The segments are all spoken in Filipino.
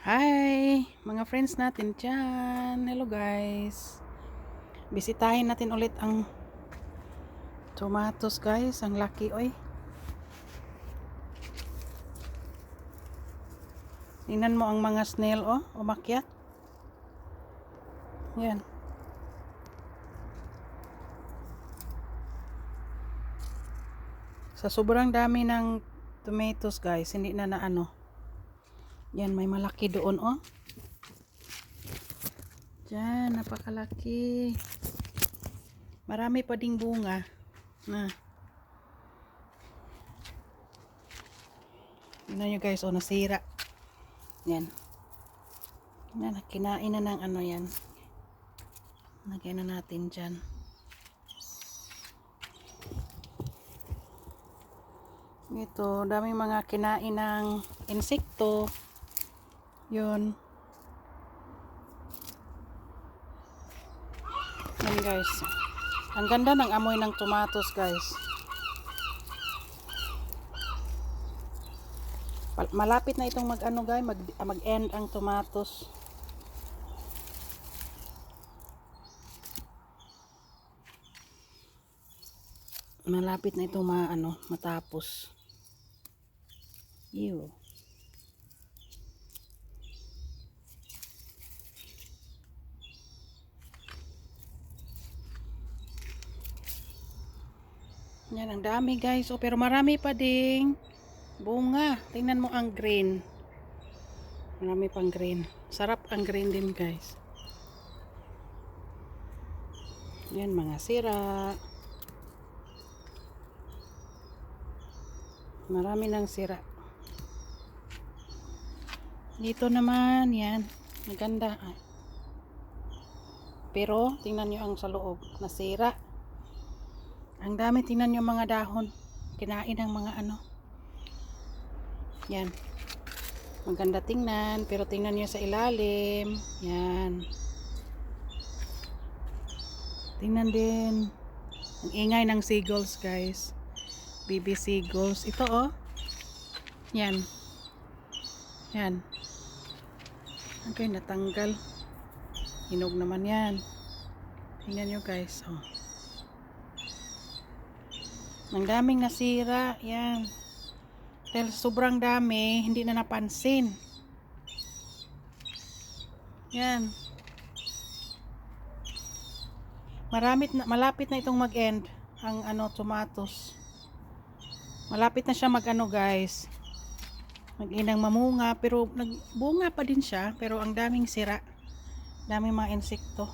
Hi, mga friends natin dyan. Hello guys. Bisitahin natin ulit ang tomatoes guys. Ang laki oy. Tingnan mo ang mga snail oh, umakyat. Yan. Sa sobrang dami ng tomatoes guys, hindi na na ano. Yan, may malaki doon oh. Diyan, napakalaki. Marami pa ding bunga. Na. Tingnan nyo guys, oh, nasira. Yan. Yan, kinain na ng ano yan. Lagyan na natin dyan. Ito, daming mga kinain ng insekto. Yun. Yan guys. Ang ganda ng amoy ng tomatoes guys. Malapit na itong mag ano guys, mag, mag end ang tomatoes. Malapit na itong ma, ano, matapos. Ew. Yan, ang dami guys. Oh, pero marami pa ding bunga. Tingnan mo ang green. Marami pang green. Sarap ang green din guys. Yan, mga sira. Marami ng sira. Dito naman, yan. Maganda. Pero, tingnan nyo ang sa loob. Nasira. Ang dami, tingnan nyo mga dahon. Kinain ng mga ano. Yan. Maganda tingnan. Pero tingnan nyo sa ilalim. Yan. Tingnan din. Ang ingay ng seagulls, guys. Baby seagulls. Ito, oh. Yan. Yan. Okay, natanggal. Hinog naman yan. Tingnan nyo, guys. Oh. Ang daming nasira. Yan. Dahil sobrang dami, hindi na napansin. Yan. Maramit na, malapit na itong mag-end ang ano tomatoes. Malapit na siya mag-ano guys. Mag-inang mamunga pero nagbunga pa din siya pero ang daming sira. Daming mga insekto.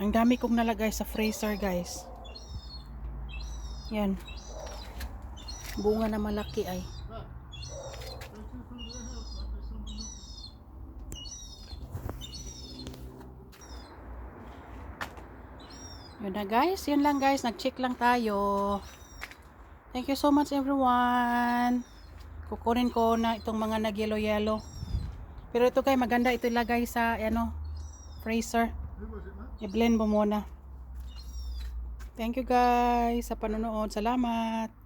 Ang dami kong nalagay sa freezer guys. Yan. Bunga na malaki ay. Yun na guys. Yun lang guys. Nag-check lang tayo. Thank you so much everyone. Kukunin ko na itong mga nag-yellow-yellow. Pero ito kay maganda ito ilagay sa ano, freezer. I-blend mo muna. Thank you guys sa panonood. Salamat.